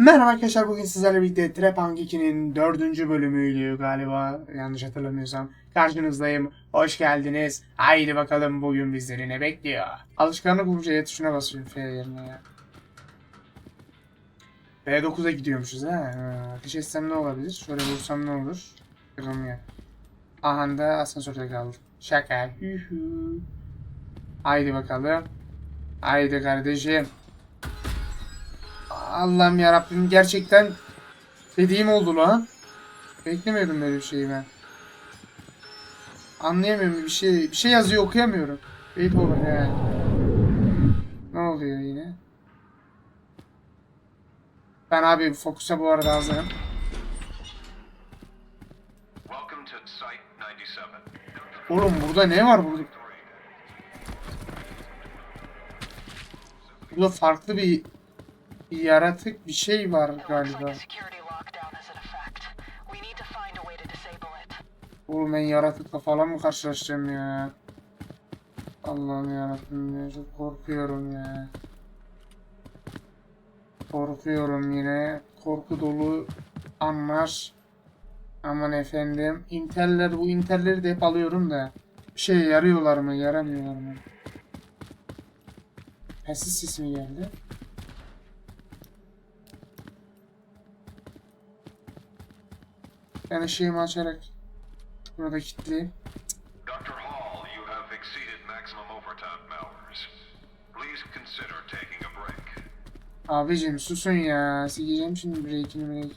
Merhaba arkadaşlar bugün sizlerle birlikte Trapang 2'nin dördüncü bölümüydü galiba yanlış hatırlamıyorsam. Karşınızdayım. Hoş geldiniz. Haydi bakalım bugün bizleri ne bekliyor. Alışkanlık bulmuş E tuşuna basıyorum F yerine ya. B9'a gidiyormuşuz ha. ha. Ateş etsem ne olabilir? Şöyle vursam ne olur? Kırılmıyor. Aha da asansörde kaldım. Şaka. Hü hü. Haydi bakalım. Haydi kardeşim. Allah'ım yarabbim gerçekten dediğim oldu lan. Beklemiyordum böyle bir şeyi ben. Anlayamıyorum bir şey. Bir şey yazıyor okuyamıyorum. Wait over he. Ne oluyor yine? Ben abi fokusa bu arada hazırım. Welcome to Site 97. Oğlum burada ne var burada? Burada farklı bir, bir yaratık bir şey var galiba. Oğlum ben yaratıkla falan mı karşılaşacağım ya? Allah'ım yarabbim ya çok korkuyorum ya. Korkuyorum yine. Korku dolu anlar. Aman efendim. Inteller bu interleri de hep alıyorum da. Bir şey yarıyorlar mı yaramıyorlar mı? Telsiz sesi mi geldi? Ben ışığımı açarak burada kilitleyeyim. Dr. Hall, you have exceeded maximum overtime hours. Please consider taking a break. Abicim susun ya. Sileceğim şimdi break'ini break.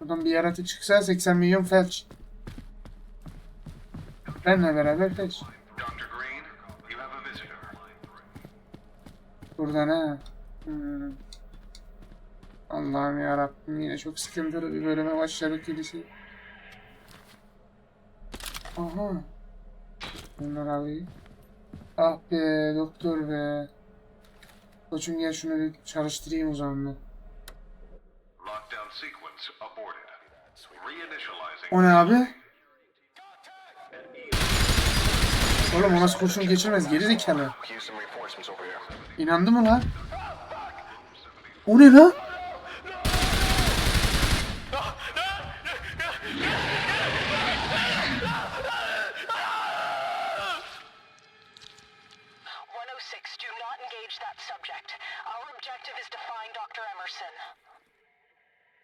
Buradan bir yaratık çıksa 80 milyon felç. Benle beraber felç. Buradan ha. Hmm. Allah'ım yarabbim yine çok sıkıntılı bir bölüme başladık gibisi. Aha. Bunlar abi. Ah be doktor be. Koçum gel şunu bir çalıştırayım o zaman. O ne abi? Oğlum o nasıl kurşun geçirmez geri zekalı. İnandı mı lan? O ne lan?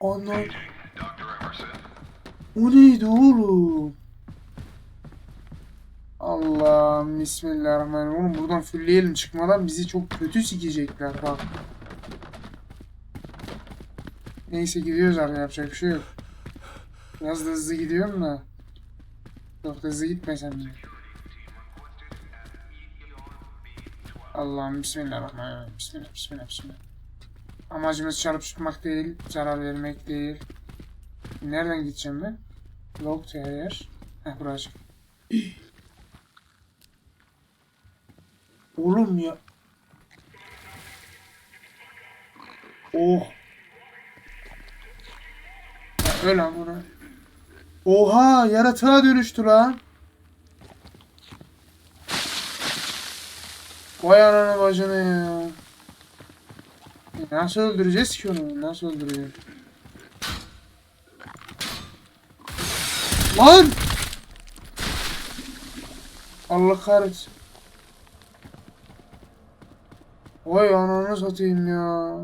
Emerson. O neydi oğlum? Allah'ım bismillahirrahmanirrahim. Oğlum buradan fullleyelim çıkmadan bizi çok kötü sikecekler bak. Neyse gidiyoruz artık yapacak bir şey yok. Biraz da hızlı gidiyorum da. Çok da hızlı gitmesem de. Allah'ım bismillahirrahmanirrahim. Bismillah bismillah bismillah. Amacımız çalıp tutmak değil, zarar vermek değil. Nereden gideceğim ben? Log yer. Heh burası. Oğlum ya. Oh. Ya öyle lan bunu. Oha yaratığa dönüştü lan. Vay ananı bacını ya. Nasıl öldüreceğiz ki onu? Nasıl öldüreceğiz? Lan! Allah kahretsin. Vay ananı satayım ya.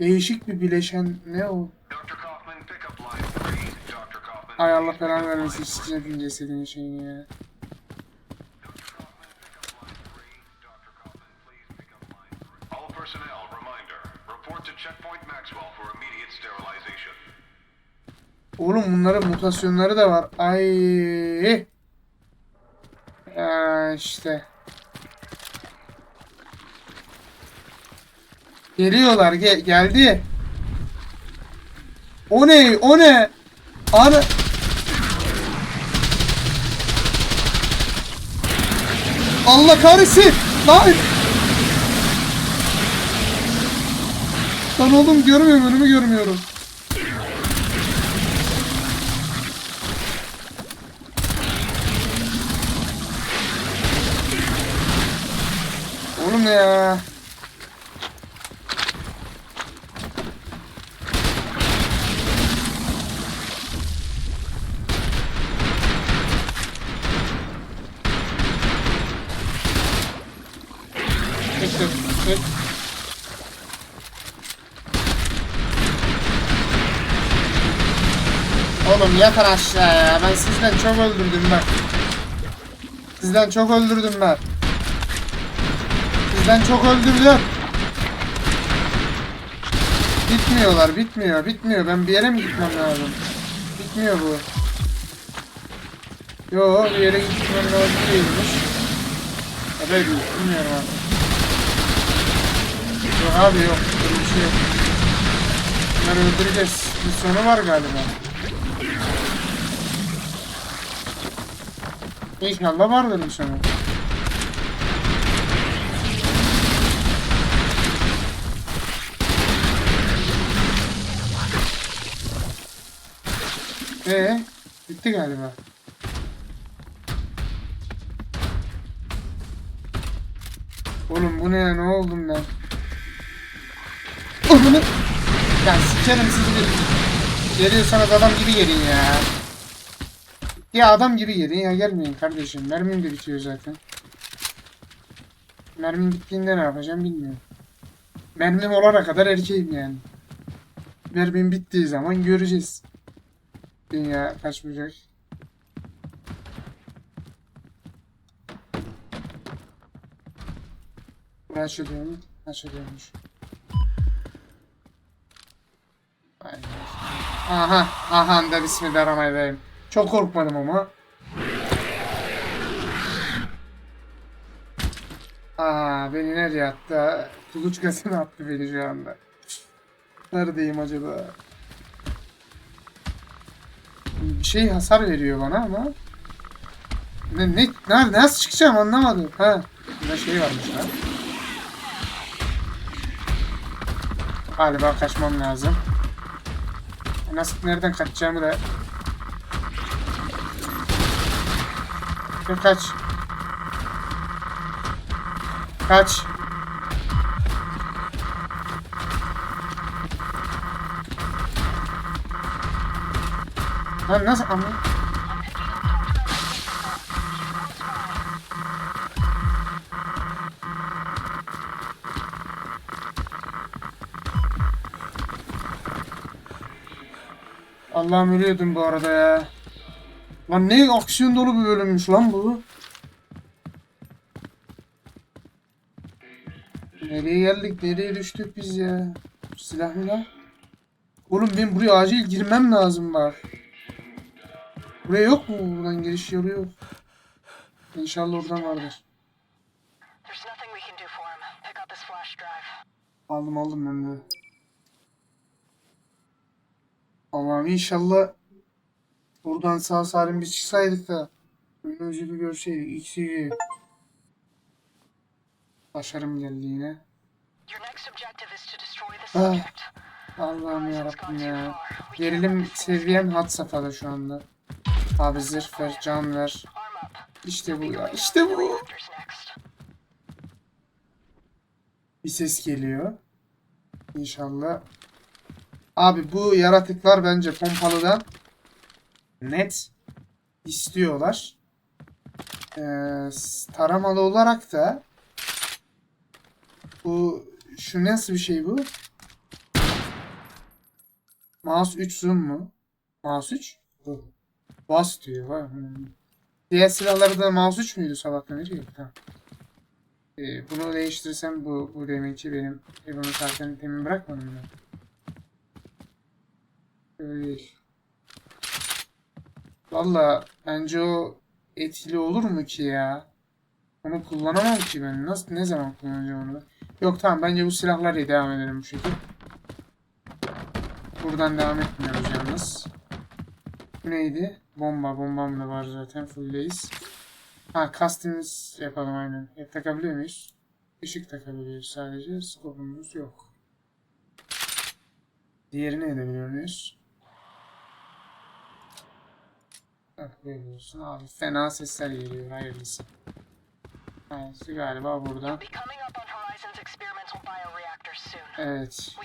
Değişik bir bileşen ne o? Dr. Kaufman, pick up line 3. Dr. Kaufman. Ay Allah belanı vermesin sikeceğim cesedin şeyini ya. To Checkpoint Maxwell for immediate sterilization. Oğlum bunların mutasyonları da var. Ay. Ya işte. Geliyorlar ge geldi. O ne? O ne? Ana Allah kahretsin. Lan. Lan oğlum görmüyorum önümü görmüyorum. Oğlum ya. Yatın aşağıya. Ben sizden çok öldürdüm bak. Sizden çok öldürdüm ben. Sizden çok öldürdüm. Bitmiyorlar, bitmiyor, bitmiyor. Ben bir yere mi gitmem lazım? Bitmiyor bu. Yo, bir yere gitmem lazım değilmiş. Ya da değil, bilmiyorum abi. Yok abi yok, öyle bir şey yok. Bunları öldüreceğiz. Bir sonu var galiba. İnşallah vardır bir sonu. Ee, bitti galiba. Oğlum bu ne ya ne oldum ben? Oğlum Ya sikerim sizi de. Geliyorsanız adam gibi gelin ya. Ya adam gibi gelin ya gelmeyin kardeşim. Mermim de bitiyor zaten. Mermim bittiğinde ne yapacağım bilmiyorum. Mermim olana kadar erkeğim yani. Mermim bittiği zaman göreceğiz. Dünya kaçmayacak. Burası açılıyor mu? Açılıyormuş. Aynen. Aha, aha da bismillahirrahmanirrahim. Çok korkmadım ama. Aa, beni nereye attı? Kuluçkasına attı beni şu anda. Neredeyim acaba? Bir şey hasar veriyor bana ama. Ne, ne, ne nasıl çıkacağım anlamadım. Ha, burada şey varmış lan. Galiba kaçmam lazım. Nasıl nereden kaçacağımı da Dur, kaç. Kaç. Lan nasıl ama? Allah'ım ölüyordum bu arada ya. Lan ne aksiyon dolu bir bölümmüş lan bu. Nereye geldik? Nereye düştük biz ya? Silah mı lan? Oğlum ben buraya acil girmem lazım bak. Buraya yok mu? Buradan giriş yolu yok. İnşallah oradan vardır. Aldım aldım ben de. Allah'ım inşallah buradan sağ salim bir çıksaydık da önü yüzünü görseydik. İkisi Başarım geldi yine. Ah. Allah'ım yarabbim ya. Gerilim seviyem had safhada şu anda. Abi zırh ver, can ver. İşte bu ya, işte bu. Bir ses geliyor. İnşallah. Abi bu yaratıklar bence pompalıdan net istiyorlar. Ee, taramalı olarak da bu şu nasıl bir şey bu? Mouse 3 zoom mu? Mouse 3? Bu. Bas diyor. Hmm. Diğer silahlarda mouse 3 müydü sabahtan beri? Tamam. Ee, bunu değiştirsem bu bu deminki benim e, bunu zaten temin bırakmadım mı? Öyle değil. Valla bence o etkili olur mu ki ya? Onu kullanamam ki ben. Nasıl ne zaman kullanacağım onu? Yok tamam bence bu silahlarla devam edelim bu şekilde. Buradan devam etmiyoruz yalnız. Bu neydi? Bomba. Bombam da var zaten. Fulldeyiz. Ha customs yapalım aynen. Hep takabiliyor muyuz? Işık takabiliyoruz sadece. Skopumuz yok. Diğerini edebiliyor muyuz? Böyle olsun abi. Fena sesler geliyor. Hayırlısı. Hayırlısı galiba burada. Evet.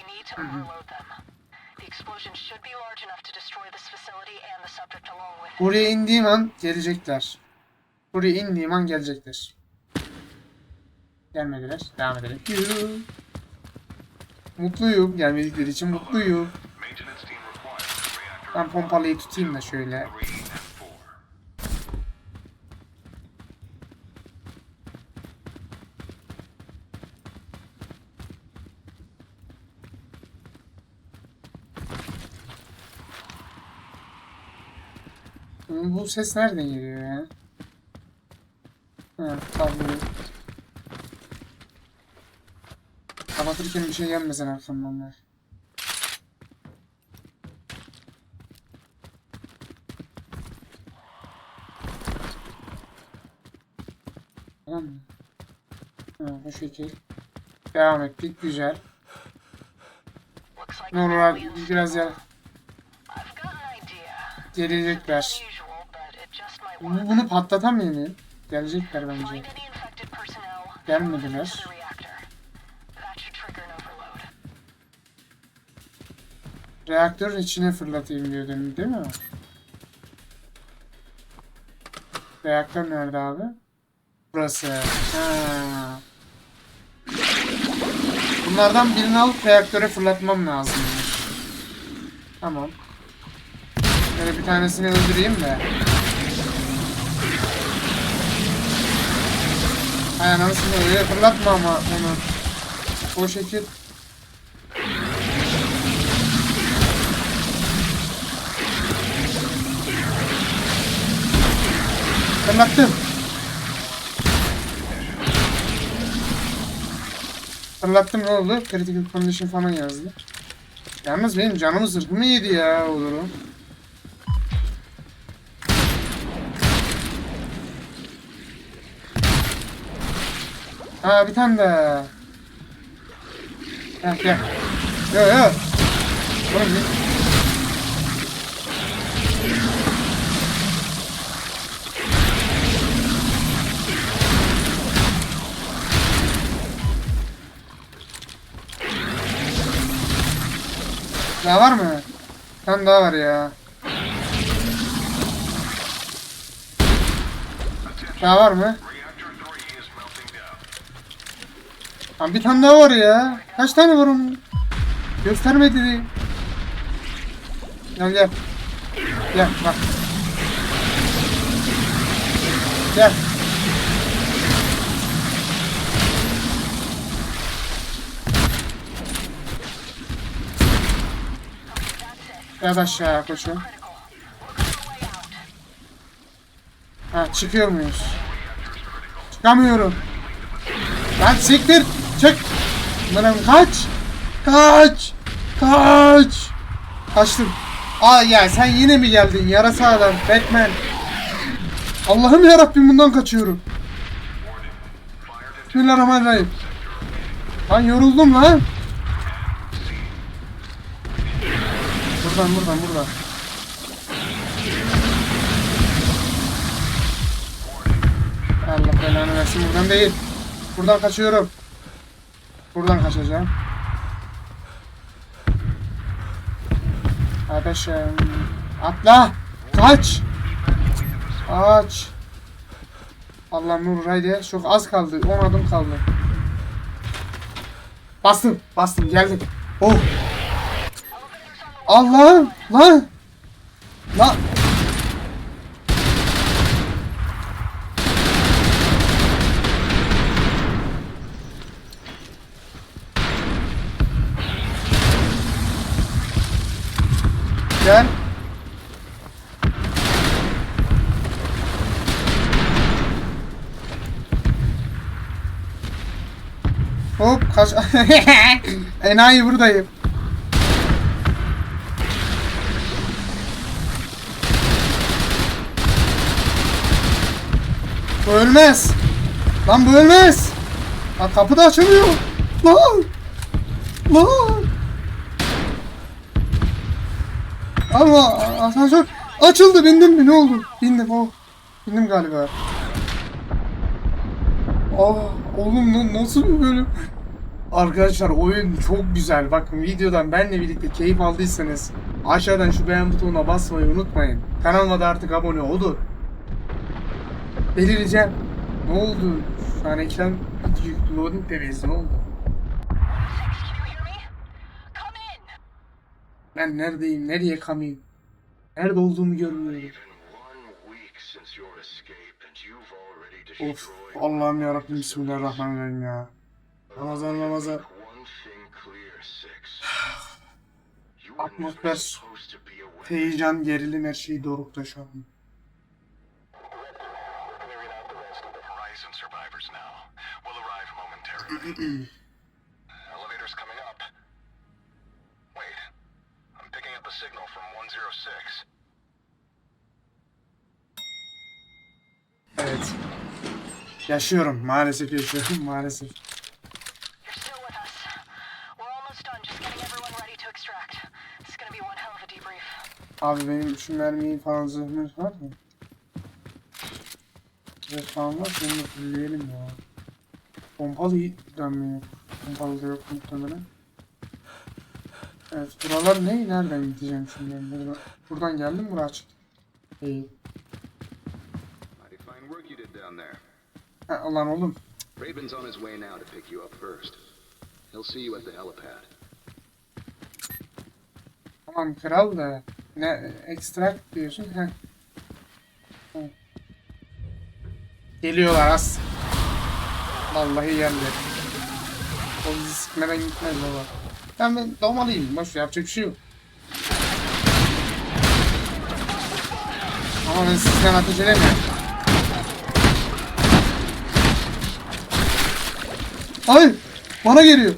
Buraya indiğim an gelecekler. Buraya indiğim an gelecekler. Gelmediler. Devam edelim. Yuhu. Mutluyum. Gelmedikleri için mutluyum. Ben pompalıyı tutayım da şöyle. 3 and 4. Bu ses nereden geliyor ya? Ha, tabii. Kapatırken bir şey gelmesin arkamdan ya. Tamam mı? Ha, bu şekil. Devam ettik. Güzel. Ne olur abi Napoleon's biraz ya gelecekler. Bu-. Bunu patlatamıyorum. Gelecekler bence. Find any infected personnel. Gelmediler. the reactor. That should trigger an overload. Reaktörün içine fırlatayım diyor demin değil mi? Reaktör nerede abi? Burası. Ha. Bunlardan birini alıp reaktöre fırlatmam lazım. Tamam. Böyle bir tanesini öldüreyim de. Hay anasını öyle fırlatma ama onu. O şekil. Fırlattım. Fırlattım ne oldu? Critical condition falan yazdı. Yalnız benim canımı zırhımı yedi ya o Ha bir tane daha. Gel gel. Yo yo. Oğlum? Daha var mı? Tane daha var ya. Daha var mı? Reactor 3 is melting down. Lan bir tane daha var ya. Kaç tane var onun? Göstermedi. Gel gel. Gel bak. Gel. Biraz aşağı koşuyor. Ha çıkıyor muyuz? Çıkamıyorum. Lan siktir. Çık. Lan kaç. Kaç. Kaç. Kaçtım. Aa ya sen yine mi geldin yarasa adam Batman. Allah'ım yarabbim bundan kaçıyorum. Bismillahirrahmanirrahim. Lan yoruldum lan. Buradan buradan buradan. Allah belanı versin buradan değil. Buradan kaçıyorum. Buradan kaçacağım. Kardeşim. Atla. Kaç. Kaç. Allah nur. Çok az kaldı. 10 adım kaldı. Bastım. Bastım. Geldim. Oh. Allah'ım. Lan. Lan. Gel. Hop kaç. Enayi buradayım. Bu ölmez. Lan bu ölmez. Lan kapı da açılıyor. Lan. Lan. Ama asansör açıldı bindim mi ne oldu? Bindim oh. Bindim galiba. Aa oğlum na- nasıl bir bölüm? Arkadaşlar oyun çok güzel. Bakın videodan benle birlikte keyif aldıysanız aşağıdan şu beğen butonuna basmayı unutmayın. Kanalıma da artık abone olun. Delireceğim. Ne oldu? Şu an ekran yüklü Loading seviyesi ne oldu? Ben neredeyim? Nereye kamayım? Nerede olduğumu görmüyorum. Of Allah'ım yarabbim bismillahirrahmanirrahim ya. Ramazan Ramazan. Atmosfer, heyecan, gerilim her şey dorukta şu an. Clearing out the rest of the Horizon survivors now. Will arrive momentarily. Elevator's coming up. Wait. I'm picking up a signal from 106. Evet. Yaşıyorum. Maalesef yaşıyorum. Maalesef. You're still with us. We're almost done just getting everyone ready to extract. It's gonna be one hell of a debrief. Abi benim şu mermiyi falan zırhımız var mı? Evet falan var. Bunu da fulleyelim ya. Pompalı iyi dönmüyor. Pompalı da yok muhtemelen. Evet buralar ne? Nereden gideceğim şimdi? Burada- Buradan geldim buraya açık. İyi. Mighty fine work you did down there. Ha, lan oğlum. Raven's on his way now to pick you up first. He'll see you at the helipad. Tamam kral da. Ne extract diyorsun? Heh. Geliyorlar az. Vallahi geldi. O bizi sıkmadan gitmez baba. Ben, ben doğmalıyım. Boş yapacak bir şey yok. Ama ben sizden ateş edemiyorum. Hayır! Bana geliyor.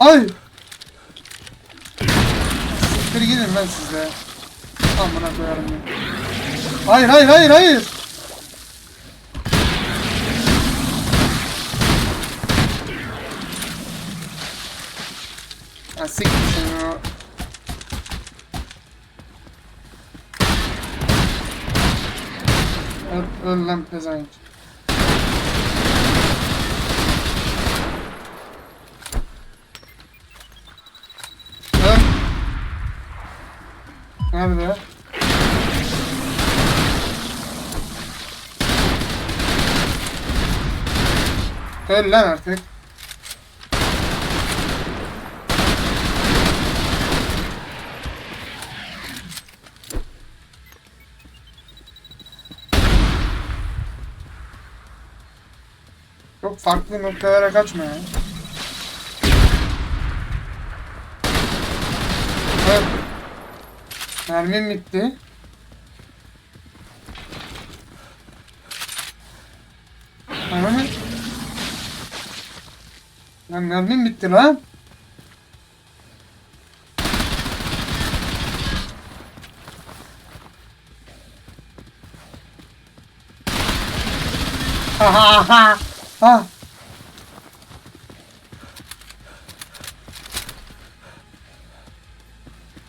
Ay! Siktir gidin lan siz de. Amına koyarım ya. Hayır hayır hayır hayır. Ha siktir şunu. Öl, öl lan pezevenk. Öl. Nerede? Öl lan artık. Farklı noktalara kaçma ya. Evet. Mermim bitti. Ananı. Lan mermim bitti lan. Ha ha ha. Ha.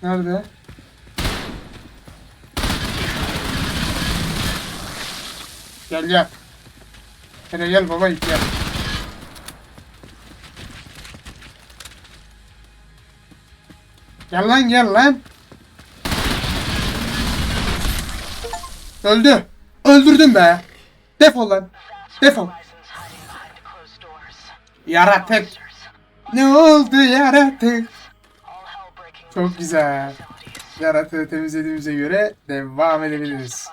Nerede? Gel gel. Hele gel baba git gel. Gel lan gel lan. Öldü. Öldürdüm be. Defol lan. Defol. Yaratık. Ne oldu yaratık? Çok güzel. Yaratığı temizlediğimize göre devam edebiliriz.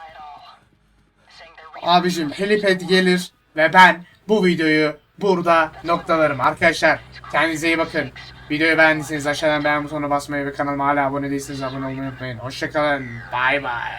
Abicim helipad gelir ve ben bu videoyu burada noktalarım arkadaşlar. Kendinize iyi bakın. Videoyu beğendiyseniz aşağıdan beğen butonuna basmayı ve kanalıma hala abone değilseniz abone olmayı unutmayın. Hoşçakalın. Bay bay.